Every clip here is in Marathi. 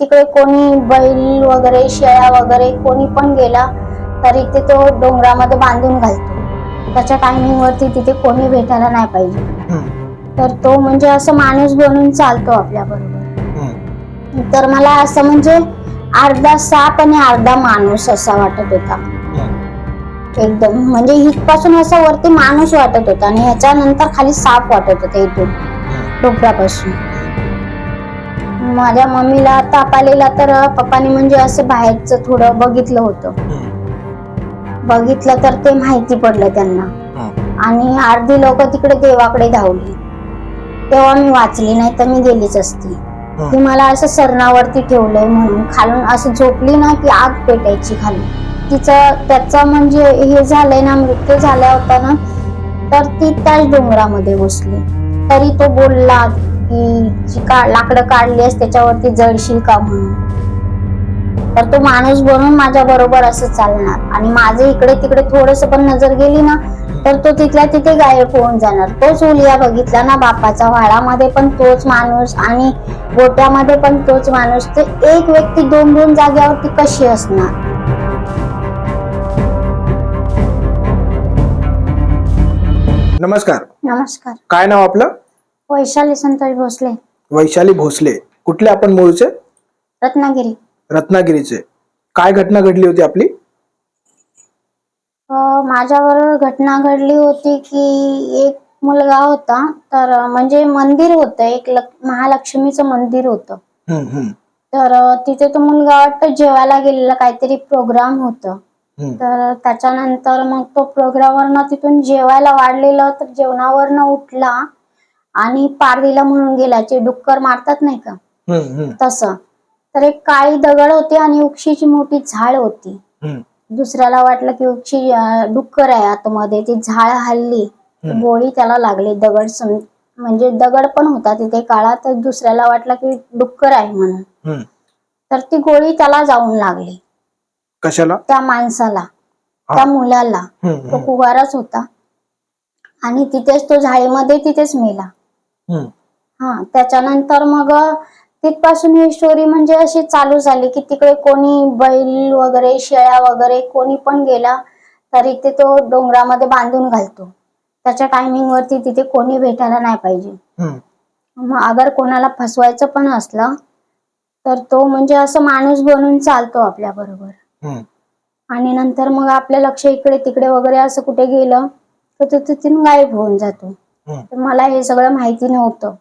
तिकडे कोणी बैल वगैरे शेळ्या वगैरे कोणी पण गेला तरी ते तो डोंगरामध्ये बांधून घालतो. त्याच्या टायमिंग वरती तिथे कोणी भेटायला नाही पाहिजे. तर तो म्हणजे असं माणूस बनून चालतो आपल्या बरोबर तर मला असं म्हणजे अर्धा साप आणि अर्धा माणूस असा वाटत होता. एकदम. म्हणजे इथपासून असं वरती माणूस वाटत होता आणि ह्याच्यानंतर खाली साप वाटत होता इथून. डोक्यापासून माझ्या मम्मीला ताप आलेला तर पप्पानी म्हणजे असं बाहेरचं थोडं बघितलं होतं. बघितलं तर ते माहिती पडलं त्यांना. आणि अर्धी लोक तिकडे देवाकडे धावली. तेव्हा मी वाचली नाही तर मी गेलीच असती. ती मला असं सरणावरती ठेवलंय म्हणून खालून असं झोपली ना की आग पेटायची खाली. तिचं त्याचं म्हणजे हे झालंय ना मृत्यू झाला होता ना तर ती त्याच डोंगरामध्ये बसली तरी तो बोलला की जी का लाकडं काढलीस त्याच्यावरती जळशील का म्हणून. तर तो माणूस बनून माझ्या बरोबर असं चालणार. आणि माझं इकडे तिकडे थोडस पण नजर गेली ना तर तो तिथल्या तिथे गायब होऊन जाणार. तोच उलिया बघितला ना बापाचा. व्हाळामध्ये पण तोच माणूस आणि गोट्यामध्ये पण तोच माणूस. ते एक व्यक्ती दोन दोन जाग्यावरती कशी असणार? नमस्कार. नमस्कार. काय नाव आपलं? वैशाली संतोष भोसले. वैशाली भोसले. कुठले आपण मूळचे? रत्नागिरी. रत्नागिरीचे. काय घटना घडली होती आपली? अं, माझ्याबरोबर घटना घडली होती की एक मुलगा होता तर म्हणजे मंदिर होतं एक लक- महालक्ष्मीचं मंदिर होतं. हम्म, हम्म, तर अं, तिथे तो मुलगा वाटतं जेवायला गेलेला काहीतरी प्रोग्राम होतं. हम्म, तर त्याच्यानंतर मग तो प्रोग्रामवरनं तिथून जेवायला वाढलेलं तर जेवणावरनं उठला. आणि पारडीला म्हणून गेला जे डुक्कर मारतात नाही का? तसं. तर एक काळी दगड होती आणि उक्षीची मोठी झाड होती. दुसऱ्याला वाटलं की उक्षी डुक्कर आहे आतमध्ये. ती झाड हल्ली. गोळी त्याला लागली. दगड म्हणजे दगड पण होता तिथे काळा तर दुसऱ्याला वाटलं की डुक्कर आहे म्हणून. तर ती गोळी त्याला जाऊन लागली. कशाला? त्या माणसाला. त्या मुलाला. तो कुवाराच होता. आणि तिथेच तो झाडीमध्ये तिथेच मेला. हा त्याच्यानंतर मग तिथपासून ही स्टोरी म्हणजे अशी चालू झाली की तिकडे कोणी बैल वगैरे शेळ्या वगैरे कोणी पण गेला तरी ते तो डोंगरामध्ये बांधून घालतो. त्याच्या टायमिंग वरती तिथे कोणी भेटायला नाही पाहिजे. मग अगर कोणाला फसवायचं पण असलं तर तो म्हणजे असं माणूस बनून चालतो आपल्या बरोबर. आणि नंतर मग आपलं लक्ष इकडे तिकडे वगैरे असं कुठे गेलं तर तो तिथून गायब होऊन जातो. तर मला हे सगळं माहिती नव्हतं.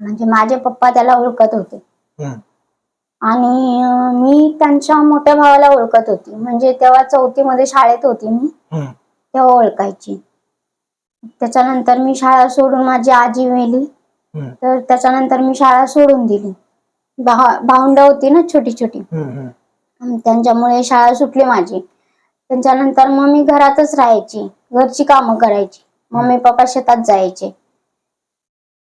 म्हणजे माझे पप्पा त्याला ओळखत होते. आणि मी त्यांच्या मोठ्या भावाला ओळखत होती. म्हणजे तेव्हा चौथीमध्ये शाळेत होती मी. तेव्हा ओळखायची. त्याच्यानंतर मी शाळा सोडून माझी आजी मेली. तर त्याच्यानंतर मी शाळा सोडून दिली. भा भावंड होती ना छोटी छोटी. त्यांच्यामुळे शाळा सुटली माझी. त्यांच्यानंतर मग मी घरातच राहायची. घरची कामं करायची. मम्मी पप्पा शेतात जायचे.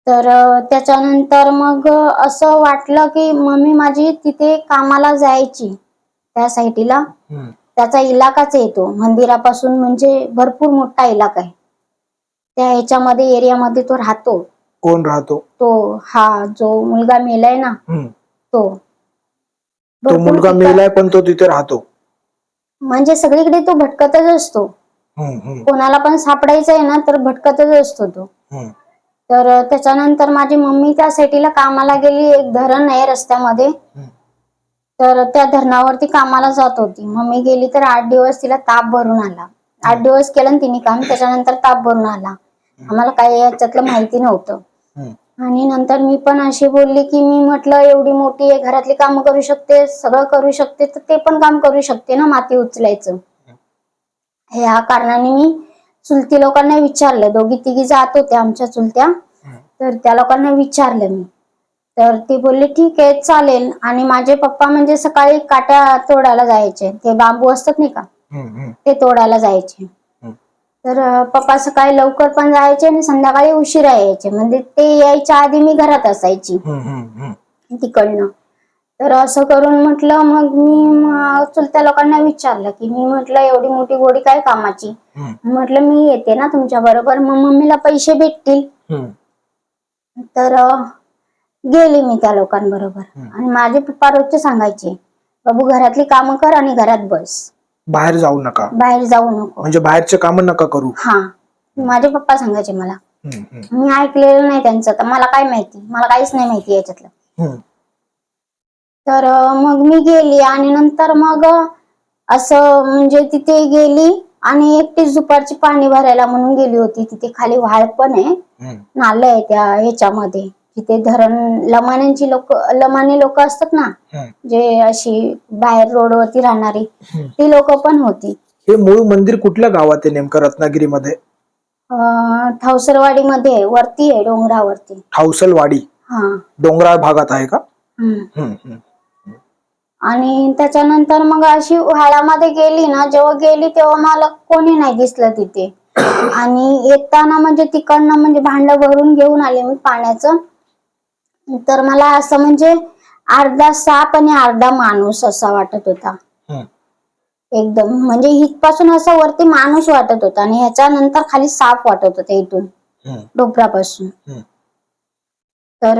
तर त्याच्यानंतर मग असं वाटलं की मम्मी माझी तिथे कामाला जायची. त्या साईटीला. त्याचा इलाकाच येतो मंदिरापासून म्हणजे भरपूर मोठा इलाका आहे. त्या ह्याच्यामध्ये एरियामध्ये तो राहतो. कोण राहतो? तो हा जो मुलगा मेलाय ना. तो. तो मुलगा मेलाय पण तो तिथे राहतो. म्हणजे सगळीकडे तो भटकतच असतो. कोणाला पण सापडायचं आहे ना तर भटकतच असतो तो. तर त्याच्यानंतर माझी मम्मी त्या सिटीला कामाला गेली एक धरण आहे रस्त्यामध्ये. तर त्या धरणावरती कामाला जात होती. मम्मी गेली तर आठ दिवस तिला ताप भरून आला. आठ दिवस केलं तिने काम त्याच्यानंतर ताप भरून आला. आम्हाला काही याच्यातलं माहिती नव्हतं. आणि नंतर मी पण अशी बोलली की मी म्हटलं एवढी मोठी घरातली कामं करू शकते सगळं करू शकते तर ते पण काम करू शकते ना माती उचलायचं. ह्या कारणाने मी चुलती लोकांना विचारलं. दोघी तिघी जात होत्या आमच्या चुलत्या. तर त्या लोकांना विचारलं मी. तर ते बोलले ठीक आहे चालेल. आणि माझे पप्पा म्हणजे सकाळी काट्या तोडायला जायचे. ते बांबू असतात नाही का? ते तोडायला जायचे. तर पप्पा सकाळी लवकर पण जायचे आणि संध्याकाळी उशिरा यायचे. म्हणजे ते यायच्या आधी मी घरात असायची. तिकडनं. तर असं करून म्हटलं मग मी म, चुलत्या लोकांना विचारलं की मी म्हटलं एवढी मोठी गोडी काय कामाची? म्हटलं मी येते ना तुमच्या बरोबर मग मम्मीला पैसे भेटतील. तर गेली मी त्या लोकांबरोबर. आणि माझे पप्पा रोजचे सांगायचे बाबू घरातली कामं कर आणि घरात बस. बाहेर जाऊ नका. बाहेर जाऊ नको. म्हणजे बाहेरचे काम नका करू. हा. माझे पप्पा सांगायचे मला. मी ऐकलेलं नाही त्यांचं तर मला काय माहिती? मला काहीच नाही माहिती याच्यातलं. तर मग मी गेली आणि नंतर मग असं म्हणजे तिथे गेली आणि एकटीच दुपारची पाणी भरायला म्हणून गेली होती. तिथे खाली वाळ पण आहे. नालं आहे त्या ह्याच्यामध्ये. तिथे धरण लमाण्यांची लोक लमाणी लोक असतात ना जे अशी बाहेर रोडवरती राहणारी. ती लोक पण होती. हे मूळ मंदिर कुठल्या गावात आहे नेमकं रत्नागिरीमध्ये? अं, ठवसरवाडीमध्ये आहे, वरती आहे डोंगरावरती. ठावसलवाडी. हा. डोंगराळ भागात आहे का? हम्म. हम्म, हम्म, आणि त्याच्यानंतर मग अशी व्हाळामध्ये गेली ना जेव्हा गेली तेव्हा मला कोणी नाही दिसलं तिथे. आणि येताना म्हणजे तिकडनं म्हणजे भांड भरून घेऊन आले मी पाण्याचं. तर मला असं म्हणजे अर्धा साप आणि अर्धा माणूस असा वाटत होता. एकदम. म्हणजे इथपासून असं वरती माणूस वाटत होता आणि ह्याच्यानंतर खाली साप वाटत होता इथून डोपरापासून. तर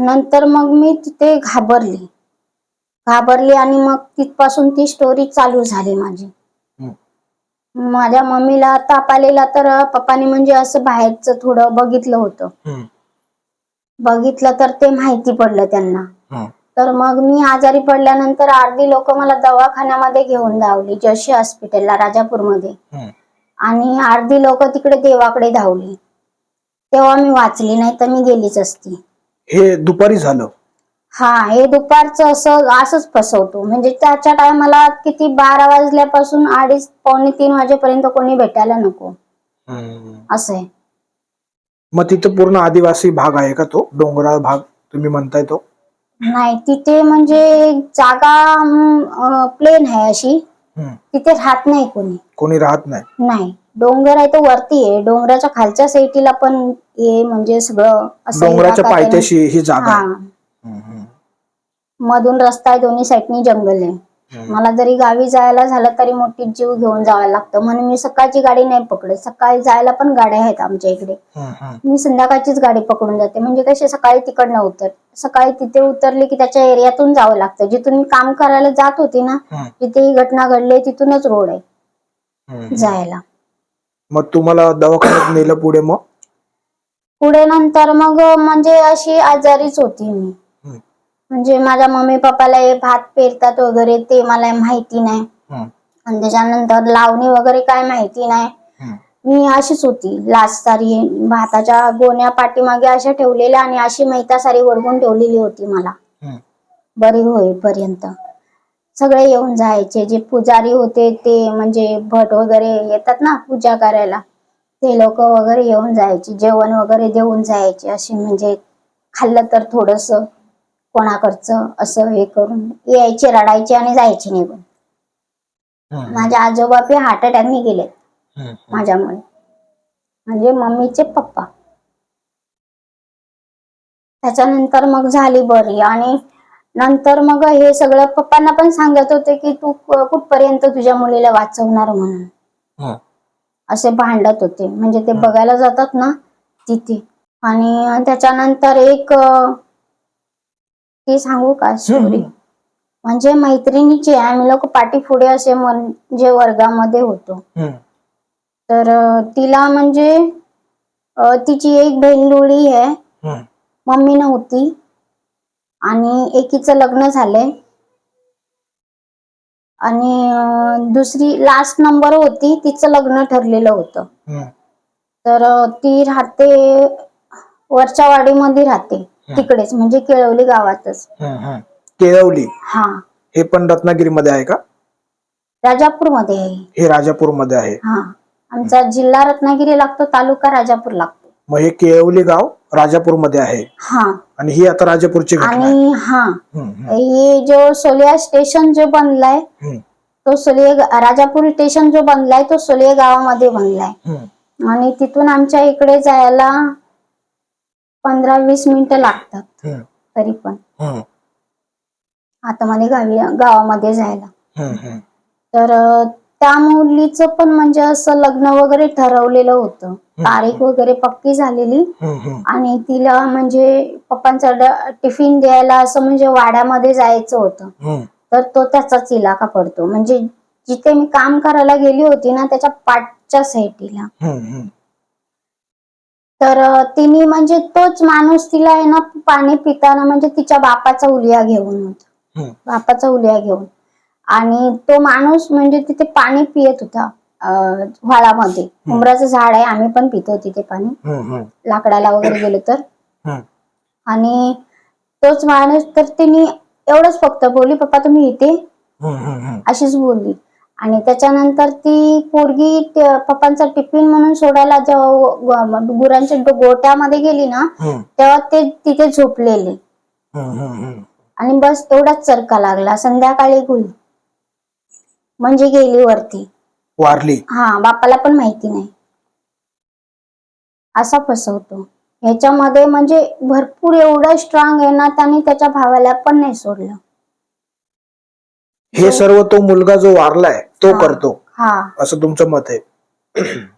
नंतर मग मी तिथे घाबरली. घाबरली आणि मग तिथपासून ती स्टोरी चालू झाली माझी. माझ्या मम्मीला ताप आलेला तर पप्पानी म्हणजे असं बाहेरचं थोडं बघितलं होतं. बघितलं तर ते माहिती पडलं त्यांना. तर मग मी आजारी पडल्यानंतर अर्धी लोक मला दवाखान्यामध्ये घेऊन धावली जशी हॉस्पिटलला राजापूरमध्ये. आणि अर्धी लोक तिकडे देवाकडे धावली. तेव्हा मी वाचली नाही तर मी गेलीच असती. हे दुपारी झालं. हा हे दुपारचं असं असंच फसवतो म्हणजे त्याच्या टायमाला किती बारा वाजल्यापासून अडीच पावणे तीन वाजेपर्यंत कोणी भेटायला नको. असं आहे. मग तिथं पूर्ण आदिवासी भाग आहे का तो? डोंगराळ भाग तुम्ही म्हणताय तो? नाही तिथे म्हणजे जागा प्लेन आहे अशी. तिथे राहत नाही कोणी. कोणी राहत नाही? नाही. डोंगर आहे तो वरती आहे. डोंगराच्या खालच्या साईडला पण हे म्हणजे सगळं असं डोंगराच्या. पायथ्याशी ही जागा हा आहे हम्म, हम्म, मधून रस्ता आहे दोन्ही साईडनी जंगल आहे. मला जरी गावी जायला झालं तरी मोठी जीव घेऊन जावं लागतं. म्हणून मी सकाळची गाडी नाही पकडत. सकाळी जायला पण गाड्या आहेत आमच्या इकडे. मी संध्याकाळचीच गाडी पकडून जाते. म्हणजे कशी सकाळी तिकडनं उतर सकाळी तिथे उतरली की त्याच्या एरियातून जावं लागतं. जिथून मी काम करायला जात होती ना जिथे ही घटना घडली तिथूनच रोड आहे. जायला. मग तुम्हाला दवाखान्यात नेलं पुढे मग? पुढे नंतर मग म्हणजे अशी आजारीच होती मी. म्हणजे माझ्या मम्मी पप्पाला हे भात पेरतात वगैरे ते मला माहिती नाही. आणि त्याच्यानंतर लावणी वगैरे काय माहिती नाही. मी अशीच होती. लास्ट सारी भाताच्या गोण्या पाठीमागे अशा ठेवलेल्या आणि अशी मैता सारी वडवून ठेवलेली होती मला. बरी होईपर्यंत. सगळे येऊन जायचे. जे पुजारी होते ते म्हणजे भट वगैरे येतात ना पूजा करायला. ते लोक वगैरे येऊन जायचे. जेवण वगैरे देऊन जायचे. असे म्हणजे खाल्लं तर थोडस कोणाकडचं असं हे करून यायचे रडायचे आणि जायचे निघून. माझ्या आजोबा पे हार्ट अटॅकने गेले माझ्यामुळे. म्हणजे मम्मीचे पप्पा. त्याच्यानंतर मग झाली बरी आणि नंतर मग हे सगळं पप्पांना पण सांगत होते की तू कुठपर्यंत तुझ्या मुलीला वाचवणार म्हणून. असे भांडत होते. म्हणजे ते बघायला जातात ना तिथे. आणि त्याच्यानंतर एक ती सांगू का स्टोरी म्हणजे मैत्रिणीची आम्ही लोक पाठी पुढे असे म्हणजे वर्गामध्ये होतो. तर तिला म्हणजे तिची एक बहीण लुळी आहे. मम्मी नव्हती. आणि एकीचं लग्न झालंय. आणि दुसरी लास्ट नंबर होती. तिचं लग्न ठरलेलं होतं. तर ती राहते वरच्या वाडीमध्ये राहते. तिकडेच म्हणजे केळवली गावातच. केळवली? हा. हे पण रत्नागिरीमध्ये आहे का? राजापूरमध्ये. आहे हे राजापूरमध्ये आहे. हा. आमचा जिल्हा रत्नागिरी लागतो तालुका राजापूर लागतो. मग हे केळवली गाव राजापूरमध्ये आहे. हा. आणि ही आता राजापूरची घटना आहे. आणि हा. हम्म, हम्म, हे जो सोलिया स्टेशन जो बनलाय हम्म, तो सोलिया राजापूर स्टेशन जो बनलाय तो सोलिया गावामध्ये बनलाय. हम्म, आणि तिथून आमच्या इकडे जायला पंधरा वीस मिनिटं लागतात. हम्म, तरी पण. हम्म, आतमध्ये गावी गावामध्ये जायला. हम्म, हम्म. तर अं, त्या मुलीचं पण म्हणजे असं लग्न वगैरे ठरवलेलं होतं. तारीख वगैरे पक्की झालेली. हम्म, हम्म. आणि तिला म्हणजे पप्पांचा ड- टिफिन द्यायला असं म्हणजे वाड्यामध्ये जायचं होतं. हम्म. तर तो त्याचाच इलाका पडतो. म्हणजे जिथे मी काम करायला गेली होती ना त्याच्या पाठच्या हम्म, हम्म. तर तिने म्हणजे तोच माणूस तिला आहे ना पाणी पिताना म्हणजे तिच्या बापाचा उलिया घेऊन होता. बापाचा उलिया घेऊन आणि तो माणूस म्हणजे तिथे पाणी पियत होता व्हाळामध्ये उमराचं झाड आहे आम्ही पण पितो तिथे पाणी. लाकडाला वगैरे गेलो तर. आणि तोच माणूस तर तिने एवढंच फक्त बोलली पप्पा तुम्ही इथे. अशीच बोलली आणि त्याच्यानंतर ती पोरगी पप्पांचा टिफिन म्हणून सोडायला जेव्हा गुरांच्या गोट्यामध्ये गेली ना तेव्हा ते तिथे झोपलेले. आणि बस एवढाच चरका लागला. संध्याकाळी गुल म्हणजे गेली वरती. वारली. हा बापाला पण माहिती नाही. असा फसवतो. ह्याच्यामध्ये म्हणजे भरपूर एवढं स्ट्रॉंग आहे ना त्याने त्याच्या भावाला पण नाही सोडलं. हे सर्व तो मुलगा जो वारलाय तो. करतो. हा. असं तुमचं मत आहे.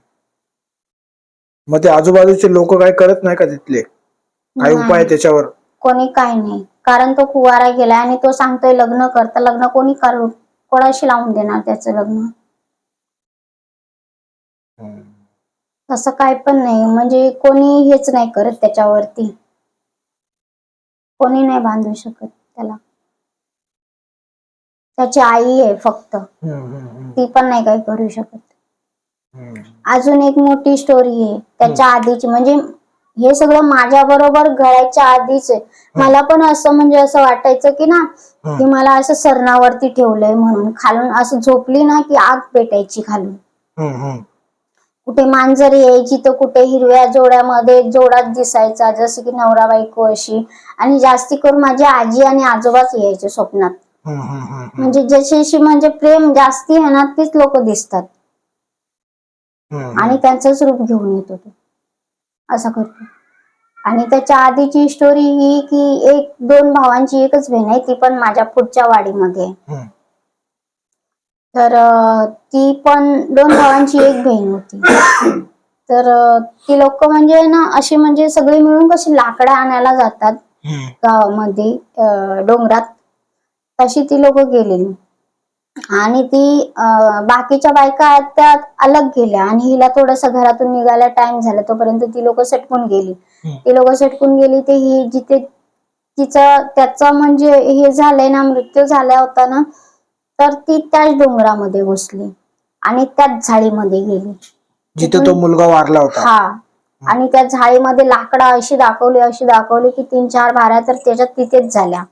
मग ते आजूबाजूचे लोक काय करत नाही का तिथले? काय. उपाय त्याच्यावर? कोणी काय नाही. कारण तो कुवारा गेलाय आणि तो सांगतोय लग्न करता लग्न कोणी करू? कोणाशी लावून देणार त्याचं लग्न? तसं काय पण नाही. म्हणजे कोणी हेच नाही करत त्याच्यावरती. कोणी नाही बांधू शकत त्याला. त्याची आई आहे फक्त. ती पण नाही काही करू शकत. अजून एक मोठी स्टोरी आहे. त्याच्या आधीची म्हणजे हे सगळं माझ्या बरोबर घडायच्या आधीच आहे. मला पण असं म्हणजे असं वाटायचं की ना की मला असं सरणावरती ठेवलंय म्हणून. खालून असं झोपली ना की आग पेटायची खालून. कुठे मांजर यायची तर कुठे हिरव्या जोड्यामध्ये जोडात दिसायचा जसं की नवरा बायको अशी. आणि जास्ती करून माझी आजी आणि आजोबाच यायचे स्वप्नात. म्हणजे जशी म्हणजे प्रेम जास्ती आहे ना तीच लोक दिसतात. आणि त्यांचंच रूप घेऊन येतो तो. असं करतो. आणि त्याच्या आधीची स्टोरी ही की एक दोन भावांची एकच बहीण आहे ती पण माझ्या पुढच्या वाडीमध्ये आहे. तर ती पण दोन भावांची एक बहीण होती. तर ती लोक म्हणजे ना अशी म्हणजे सगळी मिळून कशी लाकडं आणायला जातात. गावामध्ये डोंगरात. तशी ती लोक गेलेली. आणि ती बाकीच्या बायका त्या अलग गेल्या. आणि हिला थोडस घरातून निघायला टाइम झाला. तोपर्यंत ती लोक सटकून गेली. ती लोक सटकून गेली ते ही जिथे तिचं त्याचा म्हणजे हे झालंय ना मृत्यू झाला होता ना तर ती त्याच डोंगरामध्ये घुसली. आणि त्याच झाडीमध्ये गेली. जिथे तो मुलगा वारला होता. हा. आणि त्या झाडीमध्ये लाकडा अशी दाखवली अशी दाखवली की तीन चार भाऱ्या तर त्याच्यात तिथेच झाल्या.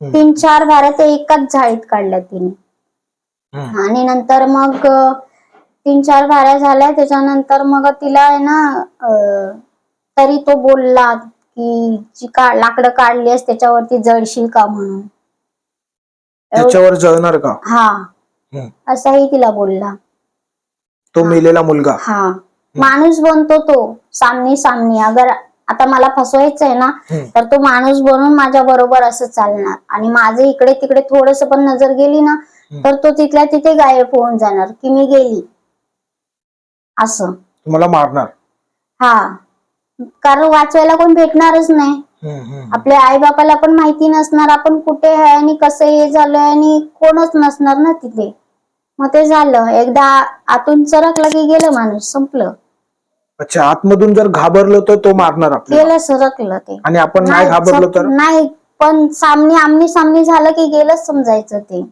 तीन चार भाऱ्या त्या एकाच झाडीत काढल्या तिने. आणि नंतर मग तीन चार भाऱ्या झाल्या त्याच्यानंतर मग तिला आहे ना तरी तो बोलला की जी का लाकडं काढलीस त्याच्यावरती जळशील का म्हणून? त्याच्यावर जळणार का? हा. असाही तिला बोलला. तो मेलेला मुलगा? हा. माणूस बनतो तो सामनी सामनी अगर आता मला फसवायचं आहे ना. तर तो माणूस बनून माझ्या बरोबर असं चालणार. आणि माझं इकडे तिकडे थोडस पण नजर गेली ना तर तो तिथल्या तिथे गायब होऊन जाणार की मी गेली. असं. तुम्हाला मारणार. हा. कारण वाचवायला कोण भेटणारच नाही. आपल्या आई बापाला पण माहिती नसणार आपण कुठे आहे आणि कसं हे झालंय आणि कोणच नसणार ना तिथे. मग ते झालं. एकदा आतून सरकलं की गेलं माणूस संपलं. अच्छा आतमधून जर घाबरलो तर तो मारणार आपल्याला? गेलं सरकलं ते. आणि आपण नाही घाबरलो तर? नाही पण सामने आमने सामने झालं की गेलंच समजायचं ते.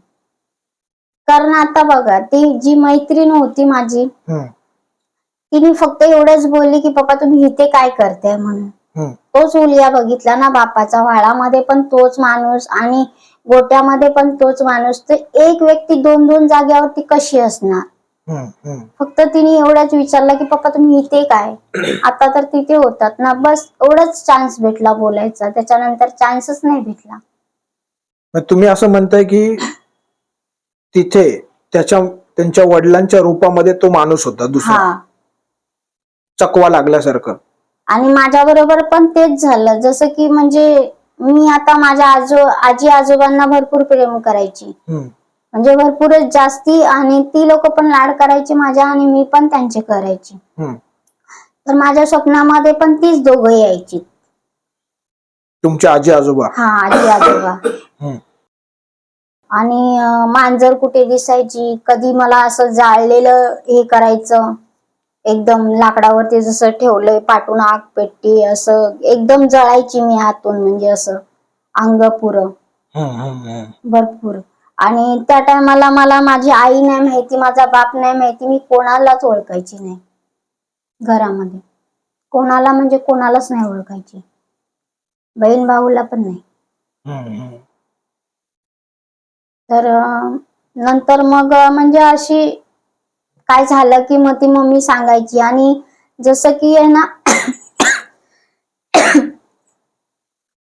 कारण आता बघा ती जी मैत्रीण होती माझी हम्म, तिने फक्त एवढंच बोलली की पप्पा तुम्ही इथे काय करताय म्हणून? हम्म. तोच उलिया बघितला ना बापाचा. व्हाळामध्ये पण तोच माणूस आणि गोट्यामध्ये पण तोच माणूस. तर एक व्यक्ती दोन दोन जाग्यावरती कशी असणार. फक्त तिने एवढंच विचारलं की पप्पा तुम्ही इथे काय? आता तर तिथे होतात ना. बस एवढंच चान्स भेटला बोलायचा. त्याच्यानंतर चान्सच नाही भेटला. मग तुम्ही असं म्हणताय की तिथे त्याच्या त्यांच्या वडिलांच्या रूपामध्ये तो माणूस होता दुसरा. हा. चकवा लागल्यासारखं. आणि माझ्या बरोबर पण तेच झालं. जसं की म्हणजे मी आता माझ्या आजो आजी आजोबांना भरपूर प्रेम करायची. हम्म, म्हणजे भरपूरच जास्ती आणि ती लोक पण लाड करायची माझ्या आणि मी पण त्यांचे करायची. हम्म. तर माझ्या स्वप्नामध्ये पण तीच दोघं यायची. तुमचे आजी आजोबा? हा आजी आजोबा. हम्म. आणि अं, मांजर कुठे दिसायची? कधी मला असं जाळलेलं हे करायचं? एकदम लाकडावरती जसं ठेवलंय पाठून आग पेटती असं एकदम जळायची मी आतून म्हणजे असं अंग पुरं. हम्म, हम्म, हम्म. भरपूर. आणि त्या टायमाला मला माझी आई नाही माहिती माझा बाप नाही माहिती मी कोणालाच ओळखायची नाही घरामध्ये. कोणाला म्हणजे कोणालाच नाही ओळखायची. बहीण भाऊला पण नाही. हम्म. तर अं, नंतर मग अं, म्हणजे अशी काय झालं की मग ती मम्मी सांगायची आणि जसं की आहे ना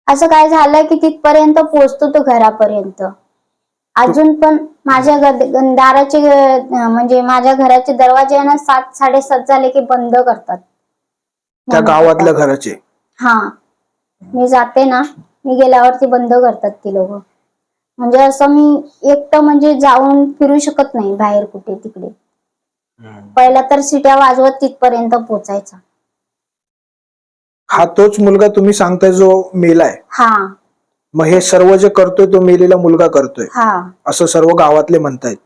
असं काय झालं की तिथपर्यंत पोहोचतो तो घरापर्यंत. अजून पण माझ्या दाराचे म्हणजे माझ्या घराचे दरवाजे आहे ना सात साडेसात झाले की बंद करतात. त्या गावातल्या. घराचे? हा. मी जाते ना मी गेल्यावरती बंद करतात ती लोक. म्हणजे असं मी एकटं म्हणजे जाऊन फिरू शकत नाही बाहेर कुठे तिकडे. पहिला तर सिट्या वाजवत तिथपर्यंत पोचायचा. हा तोच मुलगा तुम्ही सांगताय जो मेलाय. हा. मग हे सर्व जे करतोय तो मेलेला मुलगा करतोय. हा. असं सर्व गावातले म्हणतायत.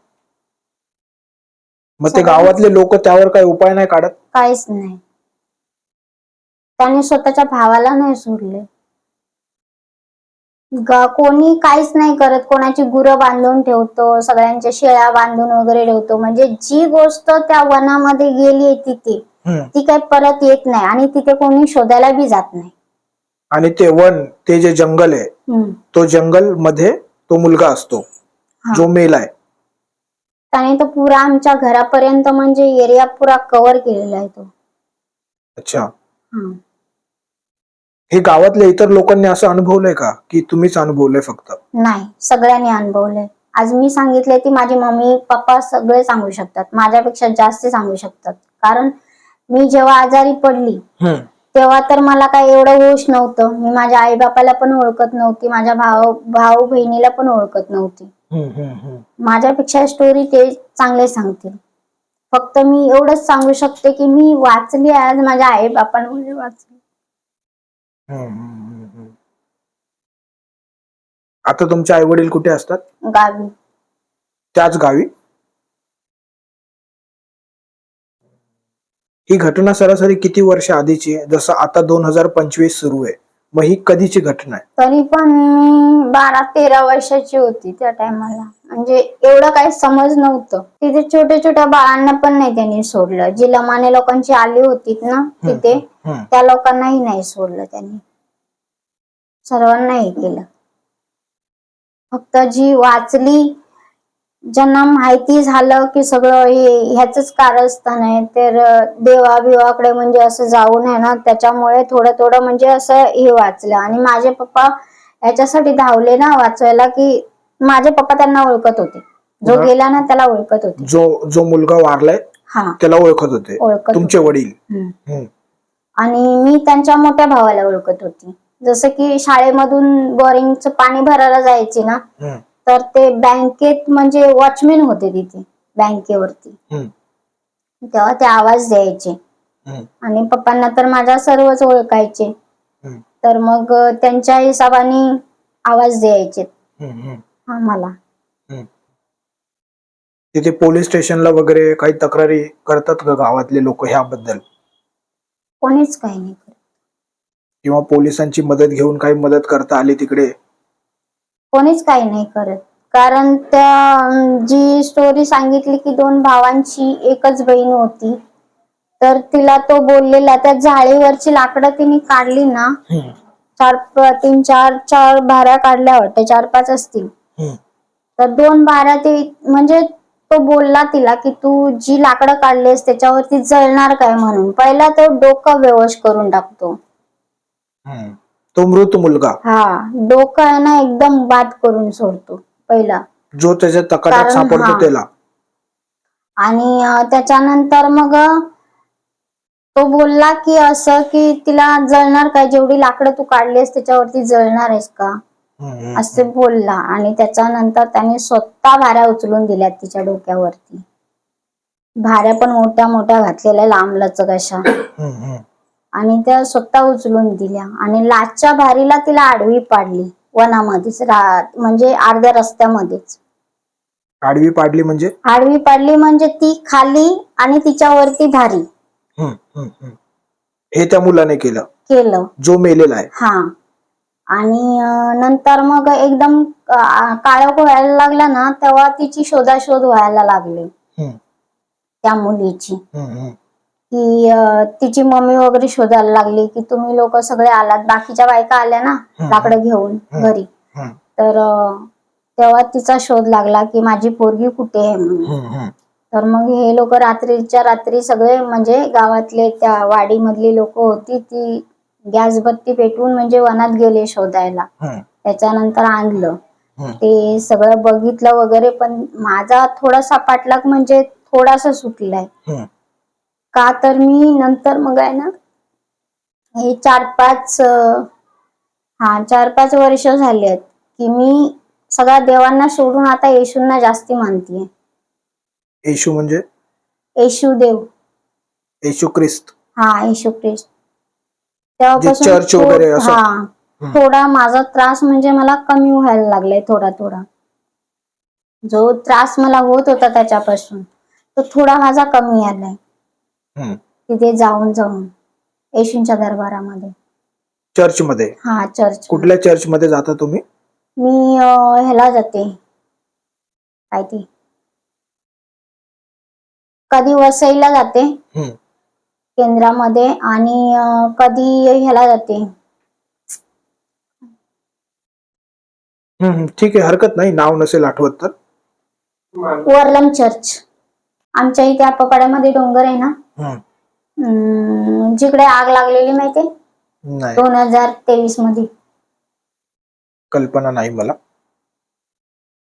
मग ते गावातले लोक त्यावर काही उपाय नाही काढत? काहीच नाही. त्याने स्वतःच्या भावाला नाही सोडले. ग- कोणी काहीच नाही करत. कोणाची गुरं बांधून ठेवतो सगळ्यांच्या शेळ्या बांधून वगैरे ठेवतो. म्हणजे जी गोष्ट त्या वनामध्ये गेली तिथे हम्म. ती काही परत येत नाही आणि तिथे कोणी शोधायला बी जात नाही. आणि ते वन ते जे जंगल आहे. तो जंगलमध्ये तो मुलगा असतो. जो मेलाय त्याने तो पुरा आमच्या घरापर्यंत म्हणजे एरिया पुरा कव्हर केलेला आहे तो. अच्छा. हा. हे गावातल्या इतर लोकांनी असं अनुभवलंय का? की तुम्हीच अनुभवलंय फक्त? नाही सगळ्यांनी अनुभवलंय. आज मी सांगितले ती माझी मम्मी पप्पा सगळे सांगू शकतात. माझ्यापेक्षा जास्त सांगू शकतात. कारण मी जेव्हा आजारी पडली हम्म. तेव्हा तर मला काही एवढं होश नव्हतं. मी माझ्या आई बापाला पण ओळखत नव्हती. माझ्या भाऊ भाऊ बहिणीला पण ओळखत नव्हती. माझ्यापेक्षा स्टोरी ते चांगले सांगतील. फक्त मी एवढंच सांगू शकते की मी वाचली आज माझ्या आई बापांमुळे वाचली. आता तुमचे आई वडील कुठे असतात? गावी. त्याच गावी? ही घटना सरासरी किती वर्ष आधीची आहे? जसं आता दोन हजार पंचवीस सुरू आहे. मग ही कधीची घटना आहे? तरी पण मी बारा तेरा वर्षाची होती त्या टायमाला म्हणजे एवढं काही समज नव्हतं. तिथे छोट्या छोट्या बाळांना पण नाही त्यांनी सोडलं. जी लमाने लोकांची आली होती ना तिथे हम्म. त्या लोकांनाही नाही सोडलं त्यांनी. सर्वांना हे केलं. फक्त जी वाचली ज्यांना माहिती झालं की सगळं हे ह्याच कारस्थान आहे तर देवाभिवाकडे म्हणजे असं जाऊन आहे ना त्याच्यामुळे थोडं थोडं म्हणजे असं हे वाचलं. आणि माझे पप्पा याच्यासाठी धावले ना वाचवायला की माझे पप्पा त्यांना ओळखत होते. जो गेला ना त्याला ओळखत होते. जो जो मुलगा वारलाय हा. त्याला ओळखत होते. ओळखत तुमचे वडील. आणि मी त्यांच्या मोठ्या भावाला ओळखत होती. जसं की शाळेमधून बोरिंगचं पाणी भरायला जायचे ना. तर ते बँकेत म्हणजे वॉचमॅन होते तिथे बँकेवरती. तेव्हा ते आवाज द्यायचे. आणि पप्पांना तर माझ्या सर्वच ओळखायचे. तर मग त्यांच्या हिशोबाने आवाज द्यायचे. आम्हाला. तिथे पोलीस स्टेशनला वगैरे काही तक्रारी करतात का गावातले लोक ह्याबद्दल? कोणीच काही नाही करत. किंवा पोलिसांची मदत घेऊन काही मदत करता आली तिकडे? कोणीच काही नाही करत कारण त्या जी स्टोरी सांगितली की दोन भावांची एकच बहीण होती तर तिला तो बोललेला त्या जाळीवरची लाकडं तिने काढली ना. चार तीन चार चार भाऱ्या काढल्या वाटते चार पाच असतील. तर दोन भाऱ्या ते म्हणजे तो बोलला तिला की तू जी लाकडं काढलीस त्याच्यावरती जळणार काय म्हणून पहिला तो डोकं बेवश करून टाकतो. तो मृत मुलगा. हा डोकं आहे ना एकदम बाद करून सोडतो पहिला. जो त्याच्या तकाटात कारण सापडतो हा. त्याला. आणि अं, त्याच्यानंतर मग तो बोलला की असं की तिला जळणार काय? जेवढी लाकडं तू काढलीस त्याच्यावरती जळणार आहेस का? हम्म, हम्म. असे बोलला. आणि त्याच्यानंतर त्याने स्वतः भाऱ्या उचलून दिल्या तिच्या डोक्यावरती. भाऱ्या पण मोठ्या मोठ्या घातलेल्या लांब लचक अशा हम्म, हम्म. आणि त्या स्वतः उचलून दिल्या. आणि लाचच्या भारीला तिला आडवी पाडली. वनामध्येच म्हणजे अर्ध्या रस्त्यामध्येच. आडवी पाडली म्हणजे? आडवी पाडली म्हणजे ती खाली आणि तिच्यावरती भारी. हम्म, हम्म, हम्म. हे त्या मुलाने केलं. केलं. जो मेलेला आहे. हा. आणि अं, नंतर मग एकदम काळोख व्हायला लागला ना तेव्हा तिची शोधाशोध व्हायला लागली. हम्म, त्या मुलीची. हम्म, हम्म. की तिची मम्मी वगैरे शोधायला लागली की तुम्ही लोक सगळे आलात बाकीच्या बायका आल्या ना. लाकडं घेऊन घरी तर तेव्हा तिचा शोध लागला की माझी पोरगी कुठे आहे म्हणून. तर मग हे लोक रात्रीच्या रात्री सगळे म्हणजे गावातले त्या वाडीमधली लोक होती ती गॅस बत्ती पेटवून म्हणजे वनात गेले शोधायला त्याच्यानंतर आणलं. ते सगळं बघितलं वगैरे पण माझा थोडासा पाठलाग म्हणजे थोडासा सुटलाय. का तर मी नंतर मग आहे ना हे चार पाच हा चार पाच वर्ष झाली आहेत की मी सगळ्या देवांना सोडून आता येशूंना जास्ती मानतीये. येशू म्हणजे? येशू देव. येशू ख्रिस्त. हा येशू ख्रिस्त. तेव्हापासून चर्च वगैरे? हा थोडा माझा त्रास म्हणजे मला कमी व्हायला लागलाय थोडा थोडा. जो त्रास मला होत होता त्याच्यापासून तो थोडा माझा कमी आलाय. तिथे जाऊन जाऊन येशूंच्या दरबारामध्ये. चर्च मध्ये हा चर्च कुठल्या चर्च मध्ये जाता तुम्ही? मी अं, ह्याला जाते. काय ती? कधी वसईला जाते. हम्म. केंद्रामध्ये आणि अं, कधी ह्याला जाते. हम्म, हम्म. ठीक आहे हरकत नाही. नाव नसेल आठवत तर. वरलम चर्च. आमच्या इथे अपपाड्यामध्ये डोंगर आहे ना? हम्म. जिकडे आग लागलेली माहितीये? नाही. दोन हजार तेवीसमध्ये. कल्पना नाही मला.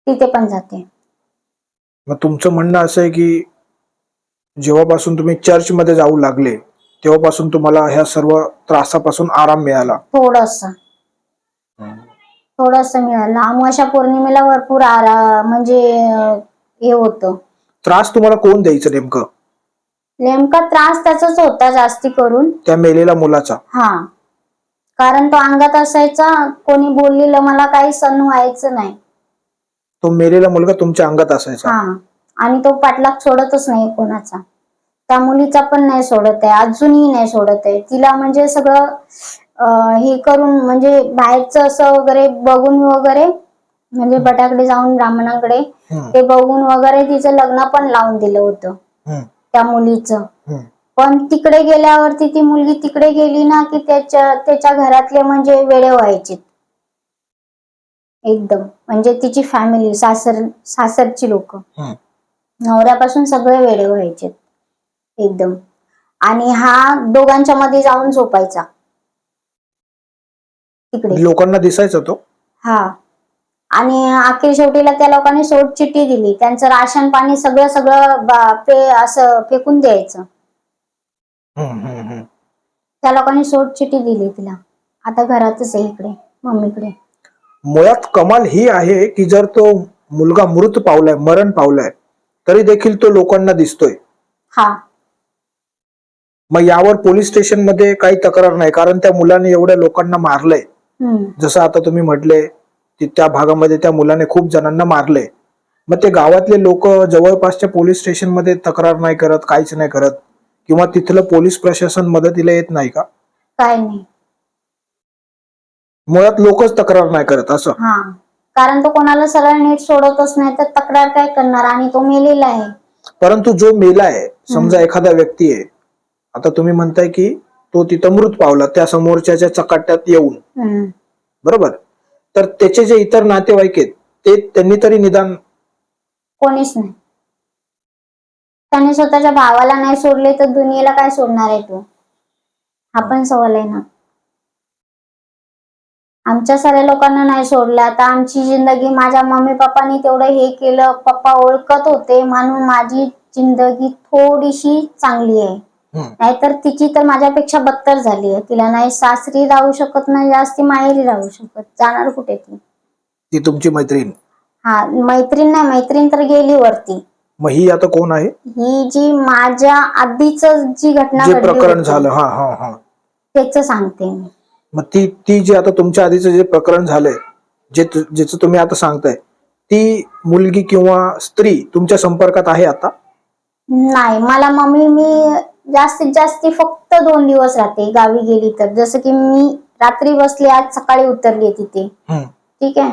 तिथे पण जाते. मग तुमचं म्हणणं असं आहे की जेव्हापासून तुम्ही चर्च मध्ये जाऊ लागले तेव्हापासून तुम्हाला ह्या सर्व त्रासापासून आराम मिळाला? थोडस. थोडस मिळालं. अमावस्या पौर्णिमेला भरपूर आरा म्हणजे अं, हे होतं. त्रास तुम्हाला कोण द्यायचं नेमकं? नेमका त्रास त्याचाच होता जास्ती करून. त्या मेलेल्या मुलाचा. हा. कारण तो अंगात असायचा कोणी बोललेलं मला काही सण व्हायचं नाही. तो मेलेला मुलगा तुमच्या अंगात असायचा. हा. आणि तो पाठलाग सोडतच नाही कोणाचा. त्या मुलीचा पण नाही सोडत आहे अजूनही नाही सोडत आहे. तिला म्हणजे सगळं अं, हे करून म्हणजे बाहेरचं असं वगैरे बघून वगैरे म्हणजे भटाकडे जाऊन ब्राह्मणाकडे हम्म, ते बघून वगैरे तिचं लग्न पण लावून दिलं होतं. हम्म, त्या मुलीचं. पण तिकडे गेल्यावरती ती मुलगी तिकडे गेली ना की त्याच्या त्याच्या घरातले म्हणजे वेडे व्हायचे. एकदम. म्हणजे तिची फॅमिली सासर सासरची लोक. नवऱ्यापासून सगळे वेडे व्हायचे. एकदम. आणि हा दोघांच्या मध्ये जाऊन झोपायचा. तिकडे. लोकांना दिसायचा तो? हा. आणि अखेर शेवटीला त्या लोकांनी सोड चिठ्ठी दिली. त्यांचं राशन पाणी सगळं सगळं पे असं फेकून द्यायचं. त्या लोकांनी सोड चिठ्ठी दिली तिला. आता घरातच आहे इकडे मम्मीकडे. मुळात कमाल ही आहे की जर तो मुलगा मृत पावलाय मरण पावलाय तरी देखील तो लोकांना दिसतोय. हा. मग यावर पोलीस स्टेशनमध्ये काही तक्रार नाही कारण त्या मुलाने एवढ्या लोकांना मारलंय. जसं आता तुम्ही म्हटले की त्या भागामध्ये त्या मुलाने खूप जणांना मारले मग ते गावातले लोक जवळपासच्या पोलीस स्टेशनमध्ये तक्रार नाही करत काहीच नाही करत किंवा तिथलं पोलीस प्रशासन मदतीला येत नाही का? काय नाही. मुळात लोकच तक्रार नाही करत असं. हा कारण तो कोणाला सरळ नीट सोडतच नाही तर तक्रार काय करणार? आणि तो मेलेला आहे. परंतु जो मेलाय समजा एखादा व्यक्ती आहे आता तुम्ही म्हणताय की तो तिथं मृत पावला त्या समोरच्याच्या चकाट्यात येऊन. हम्म. बरोबर? तर त्याचे जे इतर नातेवाईक आहेत ते त्यांनी तरी निदान कोणीच नाही. त्याने स्वतःच्या भावाला नाही सोडले तर दुनियेला काय सोडणार आहे तो? हा पण सवाल आहे ना. आमच्या साऱ्या लोकांना नाही सोडलं. आता आमची जिंदगी माझ्या मम्मी पप्पानी तेवढं हे केलं. पप्पा ओळखत होते म्हणून माझी जिंदगी थोडीशी चांगली आहे. नाहीतर तिची तर माझ्यापेक्षा बत्तर झाली आहे. तिला नाही सासरी राहू शकत नाही जास्ती माहेरी राहू शकत. जाणार कुठे ती? ती तुमची मैत्रीण? हा मैत्रीण नाही मैत्रीण तर गेली वरती. मग ही आता कोण आहे? ही जी माझ्या आधीच जी घटना जे प्रकरण झालं हा हा हा. त्याचं सांगते मी. मग ती ती जी आता तुमच्या आधीचं जे प्रकरण झालंय जे ज्याचं तुम्ही आता सांगताय ती मुलगी किंवा स्त्री तुमच्या संपर्कात आहे आता? नाही मला मम्मी मी जास्तीत जास्त फक्त दोन दिवस राहते. गावी गेली तर. जसं की मी रात्री बसली आज सकाळी उतरली तिथे. ठीक आहे?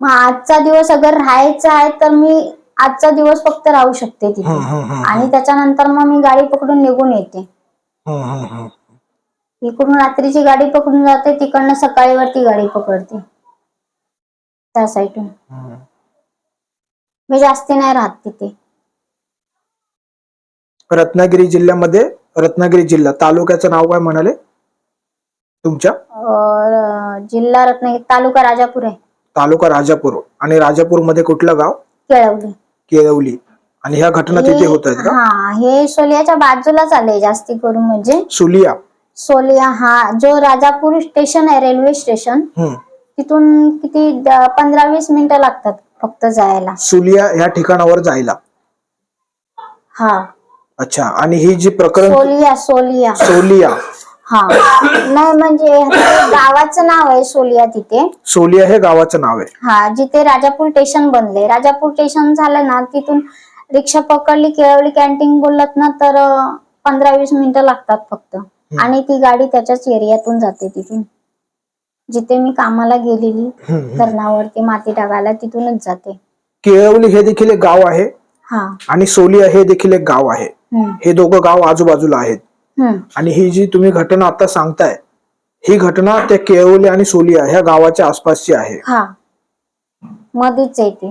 मग आजचा दिवस अगर राहायचा आहे तर मी आजचा दिवस फक्त राहू शकते तिथे. आणि त्याच्यानंतर मग मी गाडी पकडून निघून येते. इकडून रात्रीची गाडी पकडून जाते तिकडनं सकाळी वरती गाडी पकडते. त्या साईडून. मी जास्ती नाही राहत तिथे. रत्नागिरी जिल्ह्यामध्ये रत्नागिरी जिल्हा तालुक्याचं नाव काय म्हणाले? तुमच्या? अं, जिल्हा रत्नागिरी तालुका राजापूर. आहे तालुका राजापूर. आणि राजापूरमध्ये कुठलं गाव? केळवली. केळवली. आणि ह्या घटना तिथे होत आहेत का? हा हे सोलियाच्या बाजूलाच आलंय जास्ती करून म्हणजे. सुलिया. सोलिया हा जो राजापूर स्टेशन आहे रेल्वे स्टेशन हम्म. तिथून किती द- पंधरा वीस मिनिटं लागतात फक्त जायला. सुलिया ह्या ठिकाणावर जायला. हा. अच्छा आणि ही जी प्रकरण सोलिया सोलिया. सोलिया. हा. नाही म्हणजे हे गावाचं नाव आहे सोलिया तिथे. सोलिया हे गावाचं नाव आहे. हा जिथे राजापूर स्टेशन बनले. राजापूर स्टेशन झालं ना तिथून रिक्षा पकडली केळवली कॅन्टीन बोललात ना तर पंधरा वीस मिनिटं लागतात फक्त. आणि ती गाडी त्याच्याच एरियातून जाते तिथून. जिथे मी कामाला गेलेली हम्म. धरणावरती माती टाकायला तिथूनच जाते. केळवली हे देखील एक गाव आहे. हा. आणि सोलिया हे देखील एक गाव आहे. हे दोघं गाव आजूबाजूला आहेत. आणि ही जी तुम्ही घटना आता सांगताय ही घटना त्या केळवली आणि सोलिया ह्या गावाच्या आसपासची आहे. हा. मध्येच आहे ते.